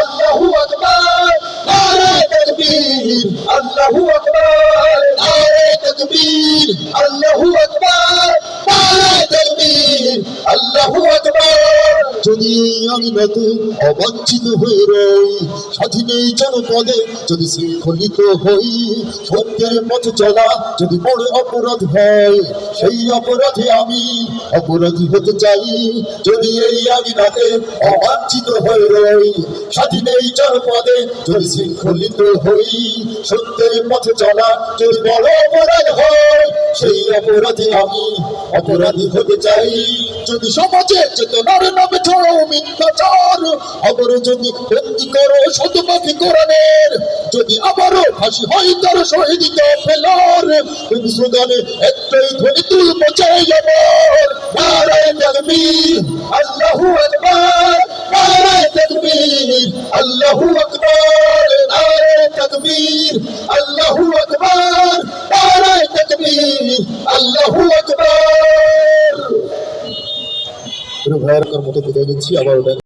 আল্লাহু আকবার নারে তাকবীর আল্লাহু আকবার নারে তাকবীর আল্লাহু আকবার। যদি আমি নতে অবাঞ্ছিত হয়ে রই স্বাধীন এই জনপদে যদি শৃঙ্খলিত হই, সত্যের পথে চলা যদি বড় অপরাধ হয়, সেই অপরাধে আমি অপরাধী হতে চাই। যদি এই আমি রাতে অবাঞ্ছিত হয়ে রই স্বাধীন এই জনপদে যদি শৃঙ্খলিত হই, সত্যের পথে চলা যদি বড় অপরাধ হয় অপরাধে আমি, অপরাধী হতে চাই। যদি সমাজে চেতনার নামে ছড়ো মিথ্যাচার আবারও যদি বন্দি করো শতপাখি কোরআনের, যদি আবারও ফাঁসি হয় তার শহীদ ফেলার, তুমি স্লোগানে একটাই ধ্বনি তুলব, চাই আমার। নারায় তাকবীর, আল্লাহু আকবার, নারায় তাকবীর, আল্লাহু আকবার, নারায় তাকবীর। আল্লাহু আকবার। ভাইয়ের মতো বিদায় নিচ্ছি আবার